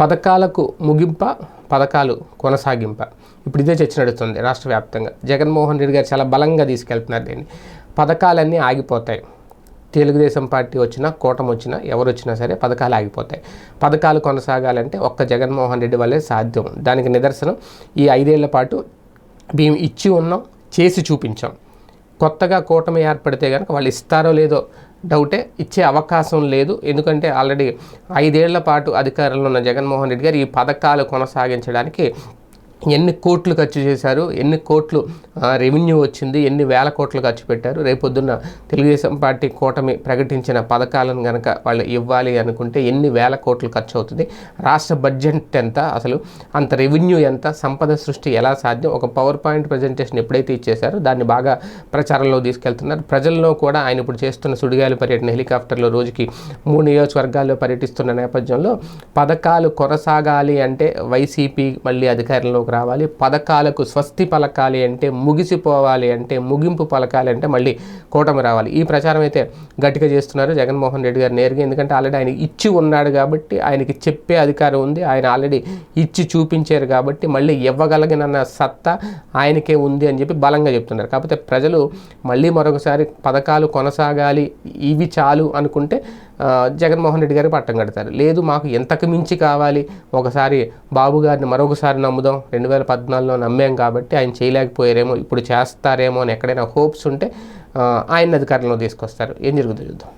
పథకాలకు ముగింప పథకాలు కొనసాగింప. ఇప్పుడు ఇదే చర్చ నడుస్తుంది రాష్ట్ర వ్యాప్తంగా. జగన్మోహన్ రెడ్డి గారు చాలా బలంగా తీసుకెళ్తున్నారు దీన్ని. పథకాలన్నీ ఆగిపోతాయి. తెలుగుదేశం పార్టీ వచ్చినా కూటమి వచ్చినా ఎవరు వచ్చినా సరే పథకాలు ఆగిపోతాయి. పథకాలు కొనసాగాలంటే ఒక్క జగన్మోహన్ రెడ్డి వల్లే సాధ్యం. దానికి నిదర్శనం ఈ ఐదేళ్ళ పాటు మేము ఇచ్చి ఉన్నాం చేసి చూపించాం. కొత్తగా కూటమి ఏర్పడితే కనుక వాళ్ళు ఇస్తారో లేదో డౌటే ఇచ్చే అవకాశం లేదు. ఎందుకంటే ఆల్రెడీ ఐదేళ్ళ పాటు అధికారంలో ఉన్న జగన్మోహన్ రెడ్డి గారు ఈ పథకాలు కొనసాగించడానికి ఎన్ని కోట్లు ఖర్చు చేశారు? ఎన్ని కోట్లు రెవెన్యూ వచ్చింది? ఎన్ని వేల కోట్లు ఖర్చు పెట్టారు? రేపొద్దున్న తెలుగుదేశం పార్టీ కూటమి ప్రకటించిన పథకాలను కనుక వాళ్ళు ఇవ్వాలి అనుకుంటే ఎన్ని వేల కోట్లు ఖర్చు అవుతుంది? రాష్ట్ర బడ్జెట్ ఎంత? అసలు అంత రెవెన్యూ ఎంత? సంపద సృష్టి ఎలా సాధ్యం? ఒక పవర్ పాయింట్ ప్రజెంటేషన్ ఎప్పుడైతే ఇచ్చేశారో దాన్ని బాగా ప్రచారంలో తీసుకెళ్తున్నారు. ప్రజల్లో కూడా ఆయన ఇప్పుడు చేస్తున్న సుడిగాలి పర్యటన హెలికాప్టర్లో రోజుకి మూడు నియోజకవర్గాల్లో పర్యటిస్తున్న నేపథ్యంలో పథకాలు కొనసాగాలి అంటే వైసీపీ మళ్ళీ అధికారంలోకి రావాలి. పథకాలకు స్వస్తి పలకాలి అంటే ముగిసిపోవాలి అంటే ముగింపు పలకాలి అంటే మళ్ళీ కూటమి రావాలి. ఈ ప్రచారం అయితే గట్టిగా చేస్తున్నారు జగన్మోహన్ రెడ్డి గారు నేరుగా. ఎందుకంటే ఆల్రెడీ ఆయన ఇచ్చి ఉన్నాడు కాబట్టి ఆయనకి చెప్పే అధికారం ఉంది. ఆయన ఆల్రెడీ ఇచ్చి చూపించారు కాబట్టి మళ్ళీ ఇవ్వగలిగిన సత్తా ఆయనకే ఉంది అని చెప్పి బలంగా చెప్తున్నారు. కాకపోతే ప్రజలు మళ్ళీ మరొకసారి పథకాలు కొనసాగాలి ఇవి చాలు అనుకుంటే జగన్మోహన్ రెడ్డి గారికి పట్టం కడతారు. లేదు మాకు ఎంతకు మించి కావాలి? ఒకసారి బాబు గారిని మరొకసారి నమ్ముదాం. రెండు వేల పద్నాలుగులో నమ్మాం కాబట్టి ఆయన చేయలేకపోయారేమో ఇప్పుడు చేస్తారేమో అని ఎక్కడైనా హోప్స్ ఉంటే ఆయన అధికారంలో తీసుకొస్తారు. ఏం జరుగుతుందో చూద్దాం.